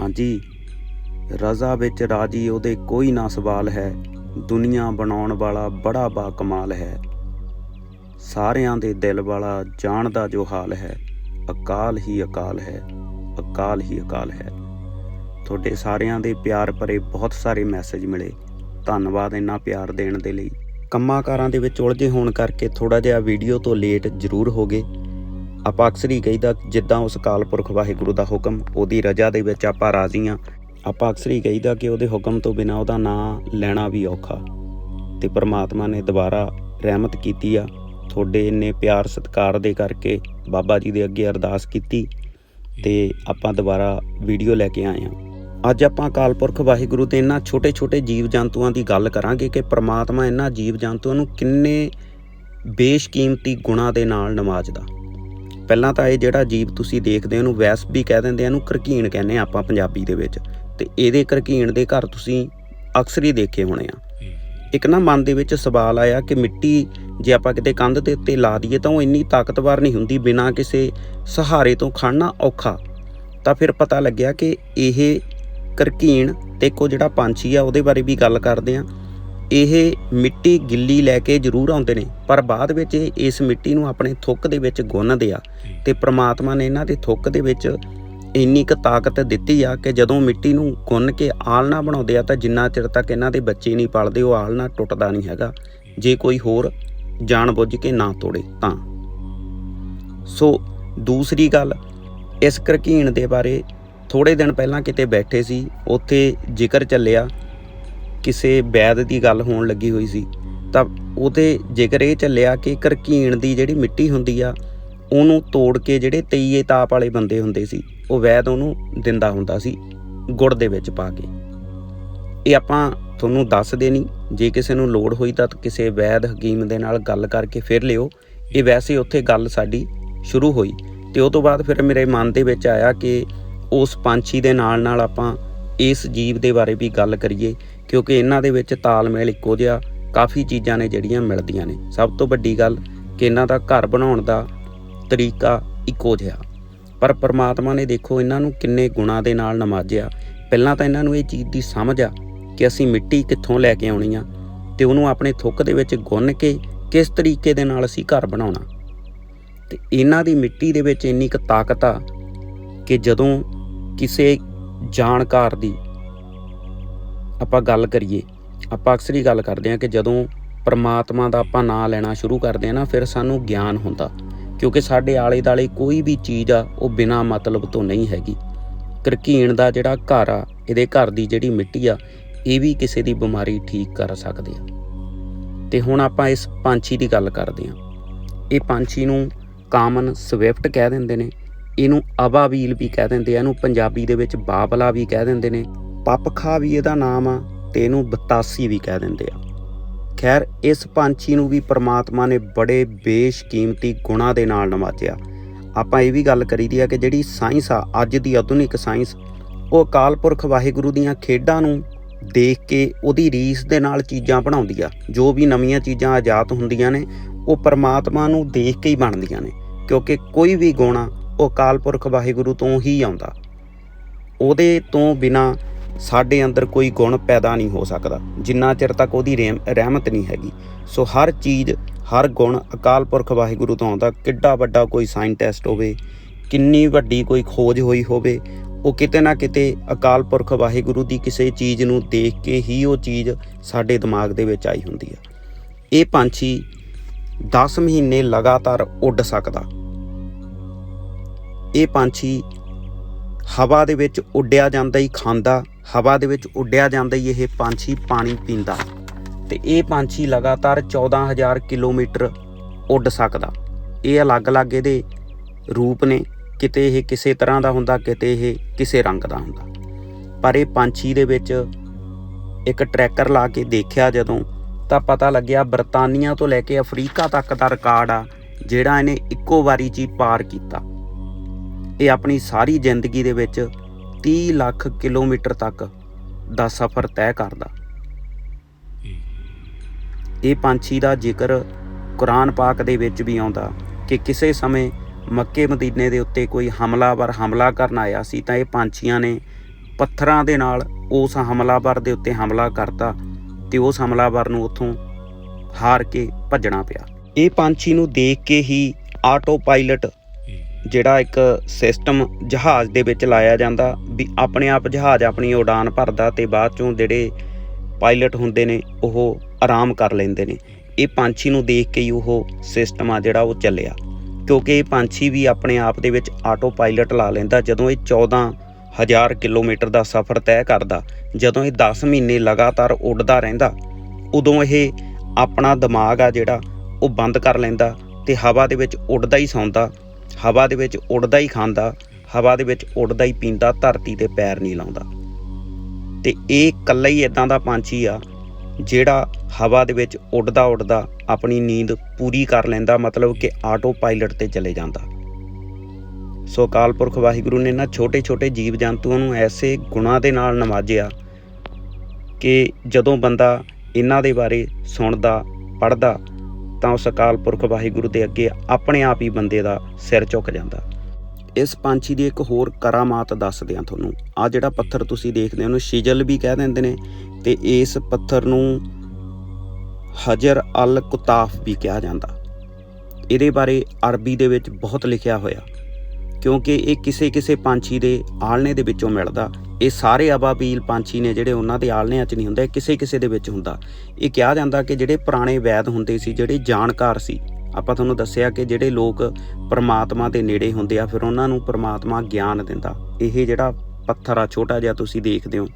ਹਾਂਜੀ। ਰਜ਼ਾ ਵਿੱਚ ਰਾਜੀ ਉਹਦੇ ਕੋਈ ਨਾ ਸਵਾਲ ਹੈ। ਦੁਨੀਆ ਬਣਾਉਣ ਵਾਲਾ ਬੜਾ ਬਾ ਕਮਾਲ ਹੈ। ਸਾਰਿਆਂ ਦੇ ਦਿਲ ਵਾਲਾ ਜਾਣਦਾ ਜੋ ਹਾਲ ਹੈ, ਅਕਾਲ ਹੀ ਅਕਾਲ ਹੈ, ਅਕਾਲ ਹੀ ਅਕਾਲ ਹੈ। ਤੁਹਾਡੇ ਸਾਰਿਆਂ ਦੇ ਪਿਆਰ ਭਰੇ ਬਹੁਤ ਸਾਰੇ ਮੈਸੇਜ ਮਿਲੇ। ਧੰਨਵਾਦ ਇੰਨਾ ਪਿਆਰ ਦੇਣ ਦੇ ਲਈ। ਕੰਮਾਂ-ਕਾਰਾਂ ਦੇ ਵਿੱਚ ਉਲਝੇ ਹੋਣ ਕਰਕੇ ਥੋੜਾ ਜਿਹਾ ਵੀਡੀਓ ਤੋਂ ਲੇਟ ਜ਼ਰੂਰ ਹੋ ਗਏ ਆਪਾਂ ਅਕਸਰ ਹੀ ਕਹੀਦਾ ਜਿੱਦਾਂ ਉਸ ਕਾਲ ਪੁਰਖ ਵਾਹਿਗੁਰੂ ਦਾ ਹੁਕਮ, ਉਹਦੀ ਰਜ਼ਾ ਦੇ ਵਿੱਚ ਆਪਾਂ ਰਾਜ਼ੀ ਹਾਂ। ਆਪਾਂ ਅਕਸਰ ਹੀ ਕਹੀਦਾ ਕਿ ਉਹਦੇ ਹੁਕਮ ਤੋਂ ਬਿਨਾ ਉਹਦਾ ਨਾਂ ਲੈਣਾ ਵੀ ਔਖਾ। ਤੇ ਪ੍ਰਮਾਤਮਾ ਨੇ ਦੁਬਾਰਾ ਰਹਿਮਤ ਕੀਤੀ ਆ। ਤੁਹਾਡੇ ਇੰਨੇ ਪਿਆਰ ਸਤਿਕਾਰ ਦੇ ਕਰਕੇ ਬਾਬਾ ਜੀ ਦੇ ਅੱਗੇ ਅਰਦਾਸ ਕੀਤੀ ਤੇ ਆਪਾਂ ਦੁਬਾਰਾ ਵੀਡੀਓ ਲੈ ਕੇ ਆਏ ਹਾਂ। ਅੱਜ ਆਪਾਂ ਕਾਲਪੁਰਖ ਵਾਹਿਗੁਰੂ ਦੇ ਇਹਨਾਂ ਛੋਟੇ-ਛੋਟੇ ਜੀਵ ਜੰਤੂਆਂ ਦੀ ਗੱਲ ਕਰਾਂਗੇ ਕਿ ਪ੍ਰਮਾਤਮਾ ਇਹਨਾਂ ਜੀਵ ਜੰਤੂਆਂ ਨੂੰ ਕਿੰਨੇ ਬੇਸ਼ਕੀਮਤੀ ਗੁਣਾਂ ਦੇ ਨਾਲ ਨਵਾਜਦਾ। ਪਹਿਲਾਂ ਤਾਂ ਇਹ ਜਿਹੜਾ ਜੀਵ ਤੁਸੀਂ ਦੇਖਦੇ ਹੋ, ਇਹਨੂੰ ਵੈਸ ਵੀ ਕਹਿ ਦਿੰਦੇ ਆ, ਇਹਨੂੰ ਕਰਕੀਣ ਕਹਿੰਦੇ ਆ ਆਪਾਂ ਪੰਜਾਬੀ ਦੇ ਵਿੱਚ। ਤੇ ਇਹਦੇ ਕਰਕੀਣ ਦੇ ਘਰ ਤੁਸੀਂ ਅਕਸਰ ਹੀ ਦੇਖੇ ਹੋਣੇ ਆ। ਇੱਕ ਨਾ ਮਨ ਦੇ ਵਿੱਚ ਸਵਾਲ ਆਇਆ ਕਿ ਮਿੱਟੀ ਜੇ ਆਪਾਂ ਕਿਤੇ ਕੰਧ ਦੇ ਉੱਤੇ ਲਾ ਦਈਏ ਤਾਂ ਉਹ ਇੰਨੀ ਤਾਕਤਵਰ ਨਹੀਂ ਹੁੰਦੀ, ਬਿਨਾਂ ਕਿਸੇ ਸਹਾਰੇ ਤੋਂ ਖੜਨਾ ਔਖਾ। ਤਾਂ ਫਿਰ ਪਤਾ ਲੱਗਿਆ ਕਿ ਇਹ ਕਰਕੀਣ ਤੇ ਕੋ ਜਿਹੜਾ ਪੰਛੀ ਆ, ਉਹਦੇ ਬਾਰੇ ਵੀ ਗੱਲ ਕਰਦੇ ਆ। ਇਹ ਮਿੱਟੀ ਗਿੱਲੀ ਲੈ ਕੇ ਜ਼ਰੂਰ ਆਉਂਦੇ ਨੇ ਪਰ ਬਾਅਦ ਵਿੱਚ ਇਹ ਇਸ ਮਿੱਟੀ ਨੂੰ ਆਪਣੇ ਥੁੱਕ ਦੇ ਵਿੱਚ ਗੁੰਨਦੇ ਆ ਤੇ ਪ੍ਰਮਾਤਮਾ ਨੇ ਇਹਨਾਂ ਦੇ ਥੁੱਕ ਦੇ ਵਿੱਚ ਇੰਨੀ ਕੁ ਤਾਕਤ ਦਿੱਤੀ ਆ ਕਿ ਜਦੋਂ ਮਿੱਟੀ ਨੂੰ ਗੁੰਨ ਕੇ ਆਲਣਾ ਬਣਾਉਂਦੇ ਆ ਤਾਂ ਜਿੰਨਾ ਚਿਰ ਤੱਕ ਇਹਨਾਂ ਦੇ ਬੱਚੇ ਨਹੀਂ ਪਲਦੇ ਉਹ ਆਲਣਾ ਟੁੱਟਦਾ ਨਹੀਂ ਹੈਗਾ। ਜੇ ਕੋਈ ਹੋਰ ਜਾਣ ਬੁੱਝ ਕੇ ਨਾ ਤੋੜੇ ਤਾਂ। ਸੋ ਦੂਸਰੀ ਗੱਲ ਇਸ ਕਰਕੀਣ ਦੇ ਬਾਰੇ ਥੋੜੇ ਦਿਨ ਪਹਿਲਾਂ ਕਿਤੇ ਬੈਠੇ ਸੀ ਉੱਥੇ ਜ਼ਿਕਰ ਚੱਲਿਆ ਕਿਸੇ ਵੈਦ ਦੀ ਗੱਲ ਹੋਣ ਲੱਗੀ ਹੋਈ ਸੀ, ਤਾਂ ਉਹਦੇ ਜ਼ਿਕਰ ਇਹ ਚੱਲਿਆ ਕਿ ਕਰਕੀਣ ਦੀ ਜਿਹੜੀ ਮਿੱਟੀ ਹੁੰਦੀ ਆ, ਉਹਨੂੰ ਤੋੜ ਕੇ ਜਿਹੜੇ ਤਈਏ ਤਾਪ ਵਾਲੇ ਬੰਦੇ ਹੁੰਦੇ ਸੀ, ਉਹ ਵੈਦ ਉਹਨੂੰ ਦਿੰਦਾ ਹੁੰਦਾ ਸੀ ਗੁੜ ਦੇ ਵਿੱਚ ਪਾ ਕੇ। ਇਹ ਆਪਾਂ ਤੁਹਾਨੂੰ ਦੱਸਦੇ ਨਹੀਂ, ਜੇ ਕਿਸੇ ਨੂੰ ਲੋੜ ਹੋਈ ਤਾਂ ਕਿਸੇ ਵੈਦ ਹਕੀਮ ਦੇ ਨਾਲ ਗੱਲ ਕਰਕੇ ਫਿਰ ਲਿਓ। ਇਹ ਵੈਸੇ ਉੱਥੇ ਗੱਲ ਸਾਡੀ ਸ਼ੁਰੂ ਹੋਈ, ਤੇ ਉਹ ਤੋਂ ਬਾਅਦ ਫਿਰ ਮੇਰੇ ਮਨ ਦੇ ਵਿੱਚ ਆਇਆ ਕਿ ਉਸ ਪੰਛੀ ਦੇ ਨਾਲ ਨਾਲ ਆਪਾਂ ਇਸ ਜੀਵ ਦੇ ਬਾਰੇ ਵੀ ਗੱਲ ਕਰੀਏ। ਕਿਉਂਕਿ ਇਹਨਾਂ ਦੇ ਵਿੱਚ ਤਾਲਮੇਲ ਇੱਕੋ ਜਿਹਾ, ਕਾਫੀ ਚੀਜ਼ਾਂ ਨੇ ਜਿਹੜੀਆਂ ਮਿਲਦੀਆਂ ਨੇ। ਸਭ ਤੋਂ ਵੱਡੀ ਗੱਲ ਕਿ ਇਹਨਾਂ ਦਾ ਘਰ ਬਣਾਉਣ ਦਾ ਤਰੀਕਾ ਇੱਕੋ ਜਿਹਾ। ਪਰ ਪ੍ਰਮਾਤਮਾ ਨੇ ਦੇਖੋ ਇਹਨਾਂ ਨੂੰ ਕਿੰਨੇ ਗੁਣਾ ਦੇ ਨਾਲ ਨਮਾਜ਼ਿਆ। ਪਹਿਲਾਂ ਤਾਂ ਇਹਨਾਂ ਨੂੰ ਇਹ ਚੀਜ਼ ਦੀ ਸਮਝ ਆ ਕਿ ਅਸੀਂ ਮਿੱਟੀ ਕਿੱਥੋਂ ਲੈ ਕੇ ਆਉਣੀ ਆ ਤੇ ਉਹਨੂੰ ਆਪਣੇ ਥੁੱਕ ਦੇ ਵਿੱਚ ਗੁੰਨ ਕੇ ਕਿਸ ਤਰੀਕੇ ਦੇ ਨਾਲ ਅਸੀਂ ਘਰ ਬਣਾਉਣਾ। ਤੇ ਇਹਨਾਂ ਦੀ ਮਿੱਟੀ ਦੇ ਵਿੱਚ ਇੰਨੀ ਕੁ ਤਾਕਤ ਆ ਕਿ ਜਦੋਂ ਕਿਸੇ ਜਾਣਕਾਰ ਦੀ ਆਪਾਂ ਗੱਲ ਕਰੀਏ, ਆਪਾਂ ਅਕਸਰ ਹੀ ਗੱਲ ਕਰਦੇ ਹਾਂ ਕਿ ਜਦੋਂ ਪਰਮਾਤਮਾ ਦਾ ਆਪਾਂ ਨਾਂ ਲੈਣਾ ਸ਼ੁਰੂ ਕਰਦੇ ਹਾਂ ਨਾ, ਫਿਰ ਸਾਨੂੰ ਗਿਆਨ ਹੁੰਦਾ। ਕਿਉਂਕਿ ਸਾਡੇ ਆਲੇ ਦਾਲੇ ਕੋਈ ਵੀ ਚੀਜ਼ ਆ, ਉਹ ਬਿਨਾ ਮਤਲਬ ਤੋਂ ਨਹੀਂ ਹੈਗੀ। ਕਰਕੀਣ ਦਾ ਜਿਹੜਾ ਘਰ ਆ, ਇਹਦੇ ਘਰ ਦੀ ਜਿਹੜੀ ਮਿੱਟੀ ਆ, ਇਹ ਵੀ ਕਿਸੇ ਦੀ ਬਿਮਾਰੀ ਠੀਕ ਕਰ ਸਕਦੇ ਆ। ਤੇ ਹੁਣ ਆਪਾਂ ਇਸ ਪੰਛੀ ਦੀ ਗੱਲ ਕਰਦੇ ਆ ਇਹ ਪੰਛੀ ਨੂੰ ਕਾਮਨ ਸਵਿਫਟ ਕਹਿ ਦਿੰਦੇ ਨੇ, ਇਹਨੂੰ ਅਬਾਬੀਲ ਵੀ ਕਹਿ ਦਿੰਦੇ ਆ, ਇਹਨੂੰ ਪੰਜਾਬੀ ਦੇ ਵਿੱਚ ਬਾਬਲਾ ਵੀ ਕਹਿ ਦਿੰਦੇ ਨੇ। ਪਪਖਾ ਵੀ ਇਹਦਾ ਨਾਮ ਆ ਤੇ ਇਹਨੂੰ ਬਤਾਸੀ ਵੀ ਕਹਿ ਦਿੰਦੇ ਆ। ਖੈਰ, ਇਸ ਪੰਛੀ ਨੂੰ ਵੀ ਪ੍ਰਮਾਤਮਾ ਨੇ ਬੜੇ ਬੇਸ਼ਕੀਮਤੀ ਗੁਣਾਂ ਦੇ ਨਾਲ ਨਵਾਜਿਆ। ਆਪਾਂ ਇਹ ਵੀ ਗੱਲ ਕਰੀਦੀ ਆ ਕਿ ਜਿਹੜੀ ਸਾਇੰਸ ਆ, ਅੱਜ ਦੀ ਆਧੁਨਿਕ ਸਾਇੰਸ, ਉਹ ਅਕਾਲ ਪੁਰਖ ਵਾਹਿਗੁਰੂ ਦੀਆਂ ਖੇਡਾਂ ਨੂੰ ਦੇਖ ਕੇ ਉਹਦੀ ਰੀਸ ਦੇ ਨਾਲ ਚੀਜ਼ਾਂ ਬਣਾਉਂਦੀ ਆ। ਜੋ ਵੀ ਨਵੀਆਂ ਚੀਜ਼ਾਂ ਆਜ਼ਾਦ ਹੁੰਦੀਆਂ ਨੇ, ਉਹ ਪਰਮਾਤਮਾ ਨੂੰ ਦੇਖ ਕੇ ਹੀ ਬਣਦੀਆਂ ਨੇ, ਕਿਉਂਕਿ ਕੋਈ ਵੀ ਗੁਣ ਆ, ਉਹ ਅਕਾਲ ਪੁਰਖ ਵਾਹਿਗੁਰੂ ਤੋਂ ਹੀ ਆਉਂਦਾ। ਉਹਦੇ ਤੋਂ ਬਿਨਾ ਸਾਡੇ ਅੰਦਰ ਕੋਈ ਗੁਣ ਪੈਦਾ ਨਹੀਂ ਹੋ ਸਕਦਾ, ਜਿੰਨਾ ਚਿਰ ਤੱਕ ਉਹਦੀ ਰਹਿਮ- ਰਹਿਮਤ ਨਹੀਂ ਹੈਗੀ। ਸੋ ਹਰ ਚੀਜ਼, ਹਰ ਗੁਣ ਅਕਾਲ ਪੁਰਖ ਵਾਹਿਗੁਰੂ ਤੋਂ ਆਉਂਦਾ, ਕਿੱਡਾ ਵੱਡਾ ਕੋਈ ਸਾਇੰਟਿਸਟ ਹੋਵੇ, ਕਿੰਨੀ ਵੱਡੀ ਕੋਈ ਖੋਜ ਹੋਈ ਹੋਵੇ, ਉਹ ਕਿਤੇ ਨਾ ਕਿਤੇ ਅਕਾਲ ਪੁਰਖ ਵਾਹਿਗੁਰੂ ਦੀ ਕਿਸੇ ਚੀਜ਼ ਨੂੰ ਦੇਖ ਕੇ ਹੀ ਉਹ ਚੀਜ਼ ਸਾਡੇ ਦਿਮਾਗ ਦੇ ਵਿੱਚ ਆਈ ਹੁੰਦੀ ਆ। ਇਹ ਪੰਛੀ 10 ਮਹੀਨੇ ਲਗਾਤਾਰ ਉੱਡ ਸਕਦਾ। ਇਹ ਪੰਛੀ ਹਵਾ ਦੇ ਵਿੱਚ ਉੱਡਿਆ ਜਾਂਦਾ ਹੀ ਖਾਂਦਾ ਹਵਾ ਦੇ ਵਿੱਚ ਉੱਡਿਆ ਜਾਂਦਾ ਹੀ ਇਹ ਪੰਛੀ ਪਾਣੀ ਪੀਂਦਾ ਤੇ ਇਹ ਪੰਛੀ ਲਗਾਤਾਰ 14000 ਕਿਲੋਮੀਟਰ ਉੱਡ ਸਕਦਾ। ਇਹ ਅਲੱਗ-ਅਲੱਗ ਇਹਦੇ ਰੂਪ ਨੇ, ਕਿਤੇ ਇਹ ਕਿਸੇ ਤਰ੍ਹਾਂ ਦਾ ਹੁੰਦਾ, ਕਿਤੇ ਇਹ ਕਿਸੇ ਰੰਗ ਦਾ ਹੁੰਦਾ। ਪਰ ਇਹ ਪੰਛੀ ਦੇ ਵਿੱਚ ਇੱਕ ਟਰੈਕਰ ਲਾ ਕੇ ਦੇਖਿਆ ਜਦੋਂ ਤਾਂ ਪਤਾ ਲੱਗਿਆ ਬਰਤਾਨੀਆ ਤੋਂ ਲੈ ਕੇ ਅਫਰੀਕਾ ਤੱਕ ਦਾ ਰਿਕਾਰਡ ਆ, ਜਿਹੜਾ ਇਹਨੇ ਇੱਕੋ ਵਾਰੀ 'ਚ ਹੀ ਪਾਰ ਕੀਤਾ। ਇਹ ਆਪਣੀ ਸਾਰੀ ਜ਼ਿੰਦਗੀ ਦੇ ਵਿੱਚ 30 ਲੱਖ ਕਿਲੋਮੀਟਰ ਤੱਕ ਦਾ ਸਫ਼ਰ ਤੈਅ ਕਰਦਾ। ਇਹ ਪੰਛੀ ਦਾ ਜ਼ਿਕਰ ਕੁਰਾਨ ਪਾਕ ਦੇ ਵਿੱਚ ਵੀ ਆਉਂਦਾ ਕਿ ਕਿਸੇ ਸਮੇਂ ਮੱਕੇ ਮਦੀਨੇ ਦੇ ਉੱਤੇ ਕੋਈ ਹਮਲਾਵਰ ਹਮਲਾ ਕਰਨ ਆਇਆ ਸੀ ਤਾਂ ਇਹ ਪੰਛੀਆਂ ਨੇ ਪੱਥਰਾਂ ਦੇ ਨਾਲ ਉਸ ਹਮਲਾਵਰ ਦੇ ਉੱਤੇ ਹਮਲਾ ਕਰਤਾ ਤੇ ਉਸ ਹਮਲਾਵਰ ਨੂੰ ਉੱਥੋਂ ਹਾਰ ਕੇ ਭੱਜਣਾ ਪਿਆ। ਇਹ ਪੰਛੀ ਨੂੰ ਦੇਖ ਕੇ ਹੀ ਆਟੋ ਪਾਇਲਟ ਜਿਹੜਾ ਇੱਕ ਸਿਸਟਮ ਜਹਾਜ਼ ਦੇ ਵਿੱਚ ਲਾਇਆ ਜਾਂਦਾ ਵੀ ਆਪਣੇ ਆਪ ਜਹਾਜ਼ ਆਪਣੀ ਉਡਾਨ ਭਰਦਾ ਤੇ ਬਾਅਦ ਚੋਂ ਜਿਹੜੇ ਪਾਇਲਟ ਹੁੰਦੇ ਨੇ ਉਹ ਆਰਾਮ ਕਰ ਲੈਂਦੇ ਨੇ। ਇਹ ਪੰਛੀ ਨੂੰ ਦੇਖ ਕੇ ਹੀ ਉਹ ਸਿਸਟਮ ਆ ਜਿਹੜਾ ਉਹ ਚੱਲਿਆ। ਕਿਉਂਕਿ ਇਹ ਪੰਛੀ ਵੀ ਆਪਣੇ ਆਪ ਦੇ ਵਿੱਚ ਆਟੋ ਪਾਇਲਟ ਲਾ ਲੈਂਦਾ ਜਦੋਂ ਇਹ 14000 ਕਿਲੋਮੀਟਰ ਦਾ ਸਫ਼ਰ ਤੈਅ ਕਰਦਾ, ਜਦੋਂ ਇਹ 10 ਮਹੀਨੇ ਲਗਾਤਾਰ ਉੱਡਦਾ ਰਹਿੰਦਾ, ਉਦੋਂ ਇਹ ਆਪਣਾ ਦਿਮਾਗ ਆ ਜਿਹੜਾ ਉਹ ਬੰਦ ਕਰ ਲੈਂਦਾ ਤੇ ਹਵਾ ਦੇ ਵਿੱਚ ਉੱਡਦਾ ਹੀ ਸੌਂਦਾ। ਹਵਾ ਦੇ ਵਿੱਚ ਉੱਡਦਾ ਹੀ ਖਾਂਦਾ, ਹਵਾ ਦੇ ਵਿੱਚ ਉੱਡਦਾ ਹੀ ਪੀਂਦਾ, ਧਰਤੀ ਤੇ ਪੈਰ ਨਹੀਂ ਲਾਉਂਦਾ। ਤੇ ਇਹ ਇਕੱਲਾ ਹੀ ਇਦਾਂ ਦਾ ਪੰਛੀ ਆ, ਜਿਹੜਾ ਹਵਾ ਦੇ ਵਿੱਚ ਉੱਡਦਾ ਉੱਡਦਾ ਆਪਣੀ ਨੀਂਦ ਪੂਰੀ ਕਰ ਲੈਂਦਾ, ਮਤਲਬ ਕਿ ਆਟੋ ਪਾਇਲਟ ਤੇ ਚਲੇ ਜਾਂਦਾ। ਸੋ ਅਕਾਲ ਪੁਰਖ ਵਾਹਿਗੁਰੂ ਨੇ ਨਾ ਛੋਟੇ ਛੋਟੇ ਜੀਵ ਜੰਤੂਆਂ ਨੂੰ ਐਸੇ ਗੁਣਾਂ ਦੇ ਨਾਲ ਨਵਾਜਿਆ ਕਿ ਜਦੋਂ ਬੰਦਾ ਇਹਨਾਂ ਦੇ ਬਾਰੇ ਸੁਣਦਾ ਪੜਦਾ ਤਾਂ ਉਸ ਅਕਾਲ ਪੁਰਖ ਵਾਹਿਗੁਰੂ ਦੇ ਅੱਗੇ ਆਪਣੇ ਆਪ ਹੀ ਬੰਦੇ ਦਾ ਸਿਰ ਝੁਕ ਜਾਂਦਾ। ਇਸ ਪੰਛੀ ਦੀ ਇੱਕ ਹੋਰ ਕਰਾਮਾਤ ਦੱਸਦੇ ਆ ਤੁਹਾਨੂੰ। ਆ ਜਿਹੜਾ ਪੱਥਰ ਤੁਸੀਂ ਦੇਖਦੇ ਹੋ ਉਹਨੂੰ ਸ਼ਿਜਲ ਵੀ ਕਹਿ ਦਿੰਦੇ ਨੇ ਤੇ ਇਸ ਪੱਥਰ ਨੂੰ ਹਜਰ ਅਲ ਕੁਤਾਫ ਵੀ ਕਿਹਾ ਜਾਂਦਾ। ਇਹਦੇ ਬਾਰੇ ਅਰਬੀ ਦੇ ਵਿੱਚ ਬਹੁਤ ਲਿਖਿਆ ਹੋਇਆ। ਕਿਉਂਕਿ ਇਹ ਕਿਸੇ ਕਿਸੇ ਪੰਛੀ ਦੇ ਆਲਣੇ ਦੇ ਵਿੱਚੋਂ ਮਿਲਦਾ। ਇਹ ਸਾਰੇ ਅਬਾਬੀਲ ਪੰਛੀ ਨੇ ਜਿਹੜੇ ਉਹਨਾਂ ਦੇ ਆਲਣਿਆਂ 'ਚ ਨਹੀਂ ਹੁੰਦੇ ਕਿਸੇ ਕਿਸੇ ਦੇ ਵਿੱਚ ਹੁੰਦਾ। ਇਹ ਕਿਹਾ ਜਾਂਦਾ ਕਿ ਜਿਹੜੇ ਪੁਰਾਣੇ ਵੈਦ ਹੁੰਦੇ ਸੀ, ਜਿਹੜੇ ਜਾਣਕਾਰ ਸੀ, ਆਪਾਂ ਤੁਹਾਨੂੰ ਦੱਸਿਆ ਕਿ ਜਿਹੜੇ ਲੋਕ ਪਰਮਾਤਮਾ ਦੇ ਨੇੜੇ ਹੁੰਦੇ ਆ, ਫਿਰ ਉਹਨਾਂ ਨੂੰ ਪਰਮਾਤਮਾ ਗਿਆਨ ਦਿੰਦਾ। ਇਹ ਜਿਹੜਾ ਪੱਥਰ ਆ, ਛੋਟਾ ਜਿਹਾ ਤੁਸੀਂ ਦੇਖਦੇ ਹੋ,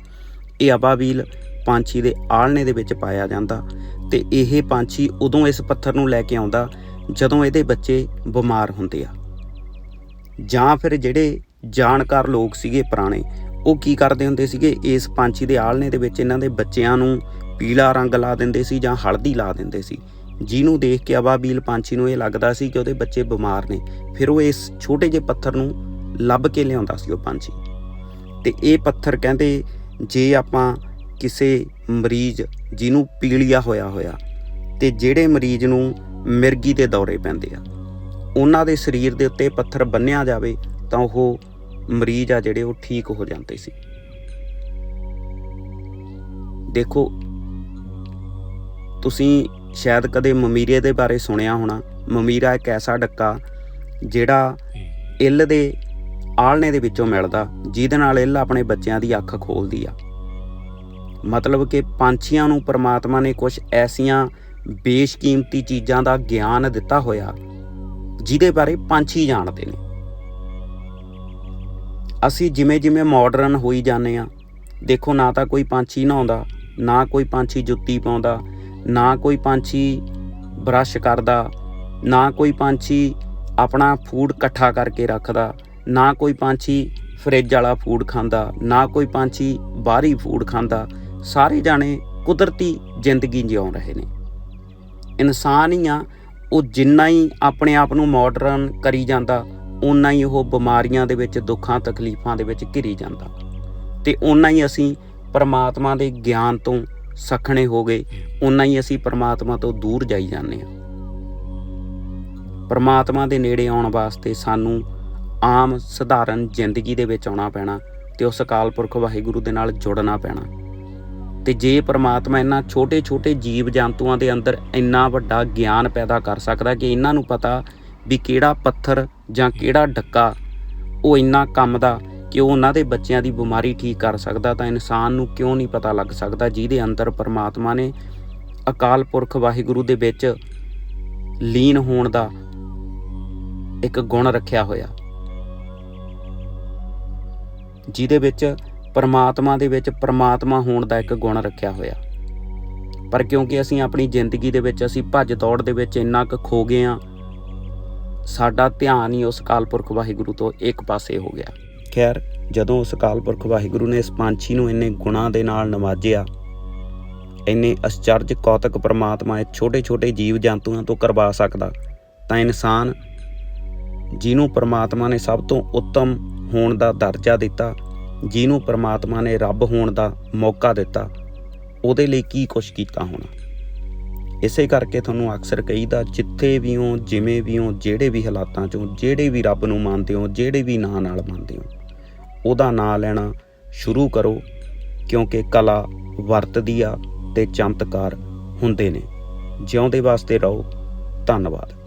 ਇਹ ਅਬਾਬੀਲ ਪੰਛੀ ਦੇ ਆਲਣੇ ਦੇ ਵਿੱਚ ਪਾਇਆ ਜਾਂਦਾ ਤੇ ਇਹ ਪੰਛੀ ਉਦੋਂ ਇਸ ਪੱਥਰ ਨੂੰ ਲੈ ਕੇ ਆਉਂਦਾ ਜਦੋਂ ਇਹਦੇ ਬੱਚੇ ਬਿਮਾਰ ਹੁੰਦੇ ਆ। ਜਾਂ ਫਿਰ ਜਿਹੜੇ ਜਾਣਕਾਰ ਲੋਕ ਸੀਗੇ ਪੁਰਾਣੇ, ਉਹ ਕੀ ਕਰਦੇ ਹੁੰਦੇ ਸੀਗੇ? ਇਸ ਪੰਛੀ ਦੇ ਆਲਣੇ ਦੇ ਵਿੱਚ ਇਹਨਾਂ ਦੇ ਬੱਚਿਆਂ ਨੂੰ ਪੀਲਾ ਰੰਗ ਲਾ ਦਿੰਦੇ ਸੀ ਜਾਂ ਹਲਦੀ ਲਾ ਦਿੰਦੇ ਸੀ। ਜਿਹਨੂੰ ਦੇਖ ਕੇ ਅਬਾਬੀਲ ਪੰਛੀ ਨੂੰ ਇਹ ਲੱਗਦਾ ਸੀ ਕਿ ਉਹਦੇ ਬੱਚੇ ਬਿਮਾਰ ਨੇ। ਫਿਰ ਉਹ ਇਸ ਛੋਟੇ ਜਿਹੇ ਪੱਥਰ ਨੂੰ ਲੱਭ ਕੇ ਲਿਆਉਂਦਾ ਸੀ ਉਹ ਪੰਛੀ। ਤੇ ਇਹ ਪੱਥਰ ਕਹਿੰਦੇ, ਜੇ ਆਪਾਂ ਕਿਸੇ ਮਰੀਜ਼ ਜਿਹਨੂੰ ਪੀਲੀਆ ਹੋਇਆ ਹੋਇਆ, ਤੇ ਜਿਹੜੇ ਮਰੀਜ਼ ਨੂੰ ਮਿਰਗੀ ਦੇ ਦੌਰੇ ਪੈਂਦੇ ਆ ਉਹਨਾਂ ਦੇ ਸਰੀਰ ਦੇ ਉੱਤੇ ਪੱਥਰ ਬੰਨਿਆ ਜਾਵੇ ਤਾਂ ਉਹ ਮਰੀਜ਼ ਆ ਜਿਹੜੇ ਉਹ ਠੀਕ ਹੋ ਜਾਂਦੇ ਸੀ। ਦੇਖੋ, ਤੁਸੀਂ ਸ਼ਾਇਦ ਕਦੇ ਮਮੀਰੇ ਦੇ ਬਾਰੇ ਸੁਣਿਆ ਹੋਣਾ। ਮਮੀਰਾ ਇੱਕ ਐਸਾ ਡੱਕਾ ਜਿਹੜਾ ਇੱਲ ਦੇ ਆਲਣੇ ਦੇ ਵਿੱਚੋਂ ਮਿਲਦਾ, ਜਿਹਦੇ ਨਾਲ ਇੱਲ ਆਪਣੇ ਬੱਚਿਆਂ ਦੀ ਅੱਖ ਖੋਲਦੀ ਆ। ਮਤਲਬ ਕਿ ਪੰਛੀਆਂ ਨੂੰ ਪਰਮਾਤਮਾ ਨੇ ਕੁਝ ਐਸੀਆਂ ਬੇਸ਼ਕੀਮਤੀ ਚੀਜ਼ਾਂ ਦਾ ਗਿਆਨ ਦਿੱਤਾ ਹੋਇਆ ਜਿਹਦੇ ਬਾਰੇ ਪੰਛੀ ਜਾਣਦੇ ਨੇ। ਅਸੀਂ ਜਿਵੇਂ ਜਿਵੇਂ ਮਾਡਰਨ ਹੋਈ ਜਾਂਦੇ ਆ ਦੇਖੋ ਨਾ ਤਾਂ ਕੋਈ ਪੰਛੀ ਨਹਾਉਂਦਾ, ਨਾ ਕੋਈ ਪੰਛੀ ਜੁੱਤੀ ਪਾਉਂਦਾ, ਨਾ ਕੋਈ ਪੰਛੀ ਬਰਸ਼ ਕਰਦਾ, ਨਾ ਕੋਈ ਪੰਛੀ ਆਪਣਾ ਫੂਡ ਇਕੱਠਾ ਕਰਕੇ ਰੱਖਦਾ, ਨਾ ਕੋਈ ਪੰਛੀ ਫ੍ਰਿਜ ਵਾਲਾ ਫੂਡ ਖਾਂਦਾ, ਨਾ ਕੋਈ ਪੰਛੀ ਬਾਹਰੀ ਫੂਡ ਖਾਂਦਾ, ਸਾਰੇ ਜਾਣੇ ਕੁਦਰਤੀ ਜ਼ਿੰਦਗੀ ਜਿਉਂ ਰਹੇ ਨੇ। ਇਨਸਾਨ ਹੀ ਆ ਉਹ ਜਿੰਨਾ ਹੀ ਆਪਣੇ ਆਪ ਨੂੰ ਮਾਡਰਨ ਕਰੀ ਜਾਂਦਾ ਉਨਾ ਹੀ ਉਹ ਬਿਮਾਰੀਆਂ ਦੇ ਵਿੱਚ, ਦੁੱਖਾਂ, ਤਕਲੀਫਾਂ ਦੇ ਵਿੱਚ ਘਿਰੀ ਜਾਂਦਾ। ਤੇ ਉਨਾ ਹੀ ਅਸੀਂ ਪਰਮਾਤਮਾ ਦੇ ਗਿਆਨ ਤੋਂ ਸਖਣੇ ਹੋ ਗਏ ਉਨਾ ਹੀ ਅਸੀਂ ਪਰਮਾਤਮਾ ਤੋਂ ਦੂਰ ਜਾਈ ਜਾਂਦੇ ਹਾਂ। ਪਰਮਾਤਮਾ ਦੇ ਨੇੜੇ ਆਉਣ ਵਾਸਤੇ ਸਾਨੂੰ ਆਮ ਸਧਾਰਨ ਜ਼ਿੰਦਗੀ ਦੇ ਵਿੱਚ ਆਉਣਾ ਪੈਣਾ ਤੇ ਉਸ ਅਕਾਲ ਪੁਰਖ ਵਾਹਿਗੁਰੂ ਦੇ ਨਾਲ ਜੁੜਨਾ ਪੈਣਾ। ਤੇ ਜੇ ਪ੍ਰਮਾਤਮਾ ਇਹਨਾਂ ਛੋਟੇ-ਛੋਟੇ ਜੀਵ ਜੰਤੂਆਂ ਦੇ ਅੰਦਰ ਇੰਨਾ ਵੱਡਾ ਗਿਆਨ ਪੈਦਾ ਕਰ ਸਕਦਾ ਕਿ ਇਹਨਾਂ ਨੂੰ ਪਤਾ ਵੀ ਕਿਹੜਾ ਪੱਥਰ ਜਾਂ ਕਿਹੜਾ ਡੱਕਾ ਉਹ ਇੰਨਾ ਕੰਮ ਦਾ ਕਿ ਉਹ ਉਹਨਾਂ ਦੇ ਬੱਚਿਆਂ ਦੀ ਬਿਮਾਰੀ ਠੀਕ ਕਰ ਸਕਦਾ ਤਾਂ ਇਨਸਾਨ ਨੂੰ ਕਿਉਂ ਨਹੀਂ ਪਤਾ ਲੱਗ ਸਕਦਾ ਜਿਹਦੇ ਅੰਦਰ ਪ੍ਰਮਾਤਮਾ ਨੇ ਅਕਾਲ ਪੁਰਖ ਵਾਹਿਗੁਰੂ ਦੇ ਵਿੱਚ ਲੀਨ ਹੋਣ ਦਾ ਇੱਕ ਗੁਣ ਰੱਖਿਆ ਹੋਇਆ। ਜਿਹਦੇ ਵਿੱਚ ਪਰਮਾਤਮਾ ਦੇ ਵਿੱਚ ਪਰਮਾਤਮਾ ਹੋਣ ਦਾ ਇੱਕ ਗੁਣ ਰੱਖਿਆ ਹੋਇਆ। ਪਰ ਕਿਉਂਕਿ ਅਸੀਂ ਆਪਣੀ ਜ਼ਿੰਦਗੀ ਦੇ ਵਿੱਚ ਅਸੀਂ ਭੱਜ ਦੌੜ ਦੇ ਵਿੱਚ ਇੰਨਾ ਕੁ ਖੋ ਗਏ ਆ ਸਾਡਾ ਧਿਆਨ ਹੀ ਉਸ ਕਾਲਪੁਰਖ ਵਾਹਿਗੁਰੂ ਤੋਂ ਇੱਕ ਪਾਸੇ ਹੋ ਗਿਆ। ਖੈਰ, ਜਦੋਂ ਉਸ ਕਾਲਪੁਰਖ ਵਾਹਿਗੁਰੂ ਨੇ ਇਸ ਪੰਛੀ ਨੂੰ ਇੰਨੇ ਗੁਣਾਂ ਦੇ ਨਾਲ ਨਵਾਜਿਆ, ਇੰਨੇ ਅਚਰਜ ਕੌਤਕ ਪਰਮਾਤਮਾ ਇਹ ਛੋਟੇ-ਛੋਟੇ ਜੀਵ ਜੰਤੂਆਂ ਤੋਂ ਕਰਵਾ ਸਕਦਾ, ਤਾਂ ਇਨਸਾਨ ਜਿਹਨੂੰ ਪਰਮਾਤਮਾ ਨੇ ਸਭ ਤੋਂ ਉੱਤਮ ਹੋਣ ਦਾ ਦਰਜਾ ਦਿੱਤਾ ਜਿਹਨੂੰ ਪਰਮਾਤਮਾ ਨੇ ਰੱਬ ਹੋਣ ਦਾ ਮੌਕਾ ਦਿੱਤਾ, ਉਹਦੇ ਲਈ ਕੀ ਕੁਛ ਕੀਤਾ ਹੋਣਾ? ਇਸੇ ਕਰਕੇ ਤੁਹਾਨੂੰ ਅਕਸਰ ਕਹੀਦਾ, ਜਿੱਥੇ ਵੀ ਹੋ, ਜਿਵੇਂ ਵੀ ਹੋ, ਜਿਹੜੇ ਵੀ ਹਾਲਾਤਾਂ ਚੋਂ ਜਿਹੜੇ ਵੀ ਰੱਬ ਨੂੰ ਮੰਨਦੇ ਹੋ, ਜਿਹੜੇ ਵੀ ਨਾਂ ਨਾਲ ਮੰਨਦੇ ਹੋ, ਉਹਦਾ ਨਾਂ ਲੈਣਾ ਸ਼ੁਰੂ ਕਰੋ, ਕਿਉਂਕਿ ਕਲਾ ਵਰਤਦੀ ਆ ਤੇ ਚਮਤਕਾਰ ਹੁੰਦੇ ਨੇ। ਜਿਉਂਦੇ ਵਾਸਤੇ ਰਹੋ। ਧੰਨਵਾਦ।